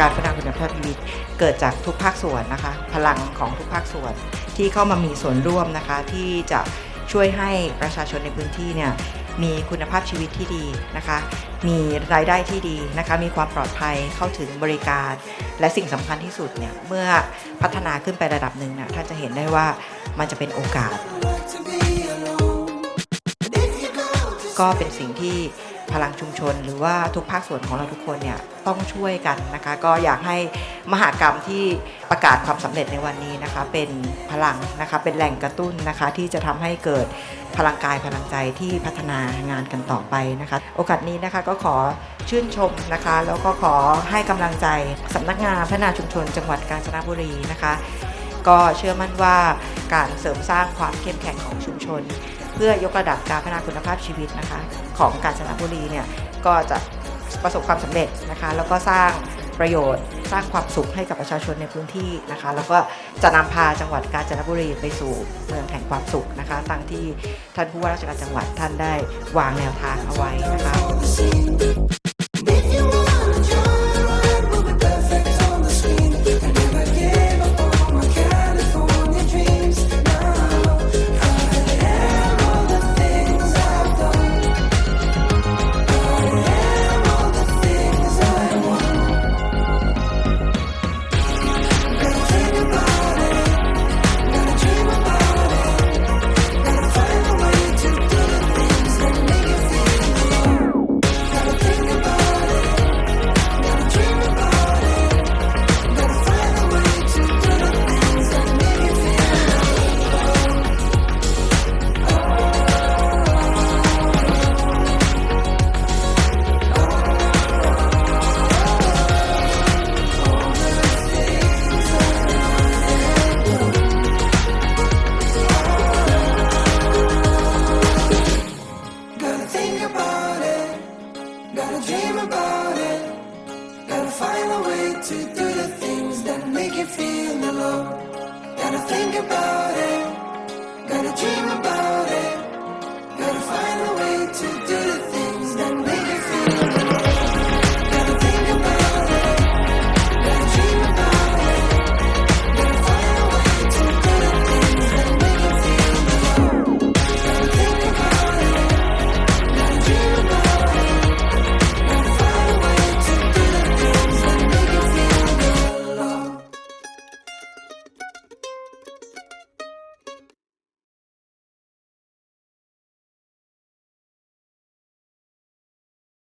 การพัฒนาคุณภาพชีวิต เกิดจากทุกภาคส่วนนะคะ พลังของทุกภาคส่วนที่เข้ามามีส่วนร่วมนะคะ ที่จะช่วยให้ประชาชนในพื้นที่เนี่ยมีคุณภาพชีวิตที่ดีนะคะ มีรายได้ที่ดีนะคะ มีความปลอดภัยเข้าถึงบริการ และสิ่งสำคัญที่สุดเนี่ย เมื่อพัฒนาขึ้นไประดับหนึ่งเนี่ยท่านจะเห็นได้ว่ามันจะเป็นโอกาส ก็เป็นสิ่งที่ พลังชุมชน หรือว่าทุกภาคส่วนของเราทุกคนเนี่ยต้องช่วยกันนะคะ ก็อยากให้มหากรรมที่ประกาศความสำเร็จในวันนี้นะคะ เป็นพลังนะคะเป็นแหล่งกระตุ้นนะคะ ที่จะทำให้เกิดพลังกายพลังใจที่พัฒนางานกันต่อไปนะคะ โอกาสนี้นะคะก็ขอชื่นชมนะคะ แล้วก็ขอให้กำลังใจสำนักงานพัฒนาชุมชน จังหวัดกาญจนบุรีนะคะ ก็เชื่อมั่นว่าการเสริมสร้างความเข้มแข็งของชุมชน เพื่อยกระดับการพัฒนาคุณภาพชีวิตนะคะของกาญจนบุรีเนี่ยก็จะประสบความสำเร็จนะคะแล้วก็สร้างประโยชน์ สร้างความสุขให้กับประชาชนในพื้นที่นะคะ แล้วก็จะนำพาจังหวัดกาญจนบุรีไปสู่เมืองแห่งความสุขนะคะตั้งที่ท่านผู้ว่าราชการจังหวัดท่านได้วางแนวทางเอาไว้นะคะ about it. Gotta dream about it. Gotta find a way to do the